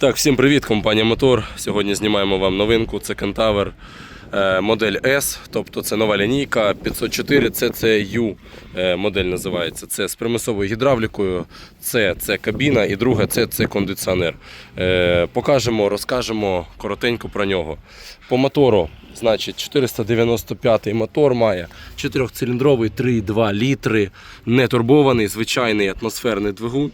Так, всім привіт, компанія Мотор. Сьогодні знімаємо вам новинку. Це Кентавр е, модель S, тобто це нова лінійка 504 CCU е, модель називається. Це з примусовою гідравлікою, це, це кабіна і друге це, це кондиціонер. Е, Покажемо, розкажемо коротенько про нього. По мотору, значить, 495 мотор має 4-циліндровий 3,2 літри, не турбований, звичайний атмосферний двигун.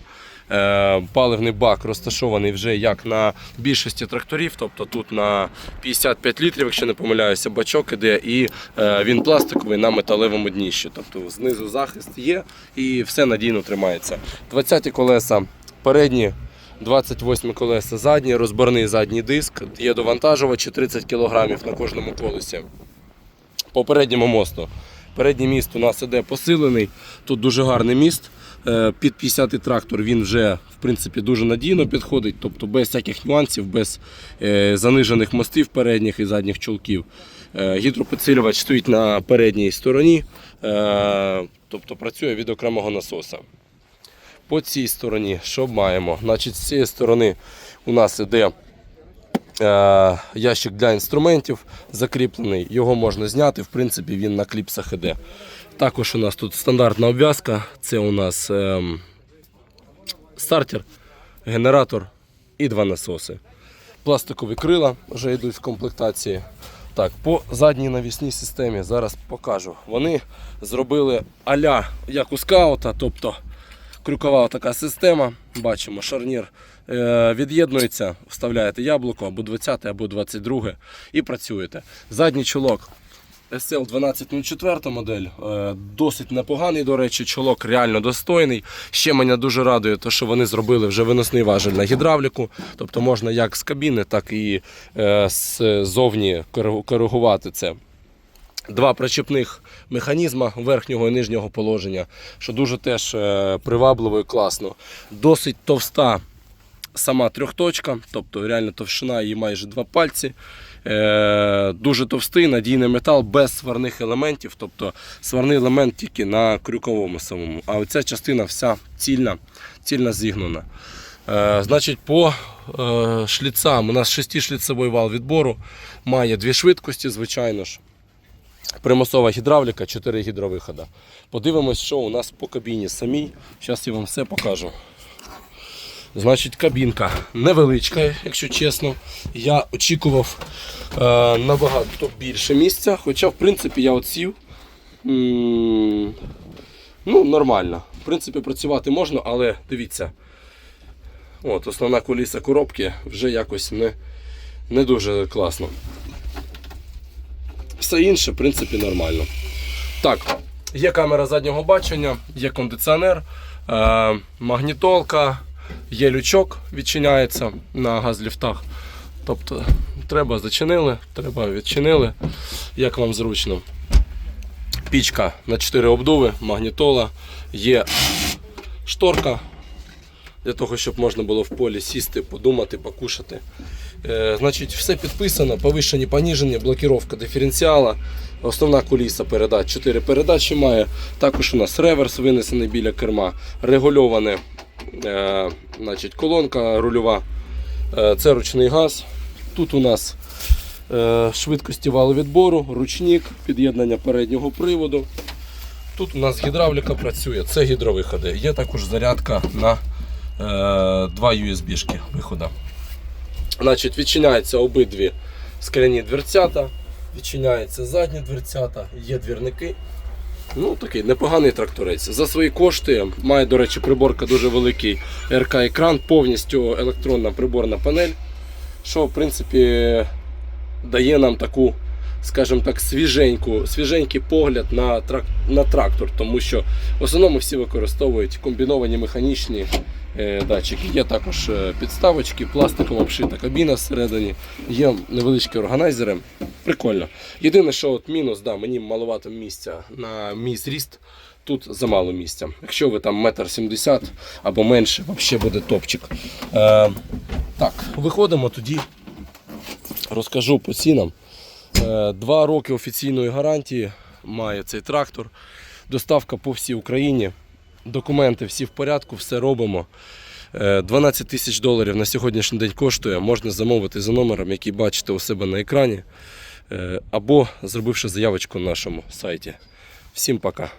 Е, Паливний бак розташований вже як на більшості тракторів, тобто тут на 55 літрів, якщо не помиляюся, бачок іде, і е, він пластиковий на металевому дніщі. Тобто знизу захист є і все надійно тримається. 20 колеса передні. 28 колеса задні, розборний задній диск, є довантажувачі 30 кг на кожному колесі. По передньому мосту. Передній міст у нас іде посилений. Тут дуже гарний міст. Е, Під 50-й трактор він вже в принципі дуже надійно підходить, тобто без всяких нюансів, без е, занижених мостів передніх і задніх чулків. Е, Гідропідсилювач стоїть на передній стороні, тобто працює від окремого насоса. По цій стороні що маємо? Значить, з цієї сторони у нас іде ящик для інструментів закріплений. Його можна зняти, в принципі, він на кліпсах іде. Також у нас тут стандартна обв'язка. Це у нас ем, стартер, генератор і два насоси. Пластикові крила вже йдуть в комплектації. Так, по задній навісній системі зараз покажу. Вони зробили аля як у скаута, тобто крюкова така система. Бачимо, шарнір е, від'єднується, вставляєте яблуко або 20 або 22 і працюєте. Задній чолок SL 1204 модель. е, Досить непоганий, до речі, чолок реально достойний. Ще мене дуже радує, те, що вони зробили вже виносний важель на гідравліку. Тобто можна як з кабіни, так і е, ззовні коригувати це. Два причепних механізма верхнього і нижнього положення, що дуже теж е, привабливо і класно. Досить товста сама трьохточка, тобто реально товщина її майже два пальці. Е, дуже товстий, надійний метал без сварних елементів, тобто сварний елемент тільки на крюковому самому. А оця частина вся цільна, цільно зігнана. Е, значить, по е, шліцам у нас шестишліцевий вал відбору має дві швидкості, звичайно ж. Примусова гідравліка, 4 гідровихода. Подивимось, що у нас по кабіні самій. Зараз я вам все покажу. Значить, кабінка невеличка, якщо чесно. Я очікував е, набагато більше місця, хоча, в принципі, я от сів. м, ну, нормально. В принципі, працювати можна, але дивіться. От, основна коліса коробки вже якось не, не дуже класно. Все інше, в принципі, нормально. Так, є камера заднього бачення, є кондиціонер, е, магнітолка, є лючок, відчиняється на газліфтах. Тобто, треба зачинили, треба відчинили, як вам зручно. Пічка на 4 обдуви, магнітола, є шторка для того, щоб можна було в полі сісти, подумати, покушати. Е, значить, все підписано, повишені, поніжені, блокіровка диференціала, основна куліса передач, 4 передачі має. Також у нас реверс винесений біля керма, регульоване е, значить, колонка рульова, е, це ручний газ. Тут у нас е, швидкості валовідбору, ручник, під'єднання переднього приводу. Тут у нас гідравліка працює, це гідровиходи. Є також зарядка на е, два USB-шки вихода. Значить, відчиняються обидві скляні дверцята, відчиняються задні дверцята, є двірники. Ну, такий непоганий тракторець. За свої кошти має, до речі, приборка дуже великий РК-екран, повністю електронна приборна панель, що в принципі дає нам таку, скажімо так, свіженьку, свіженький погляд на, трак, на трактор, тому що в основному всі використовують комбіновані механічні датчики. Є також е, підставочки, пластикова обшита кабіна всередині, є невеличкі органайзери. Прикольно. Єдине, що от мінус, да, мені маловато місця на мій зріст. Тут замало місця. Якщо ви там метр сімдесят або менше, взагалі буде топчик. Е, так, виходимо тоді. Розкажу по цінам. Е, Два роки офіційної гарантії має цей трактор. Доставка по всій Україні. Документи всі в порядку, все робимо. Е, 12 тисяч доларів на сьогоднішній день коштує. Можна замовити за номером, який бачите у себе на екрані, е, або зробивши заявочку на нашому сайті. Всім пока!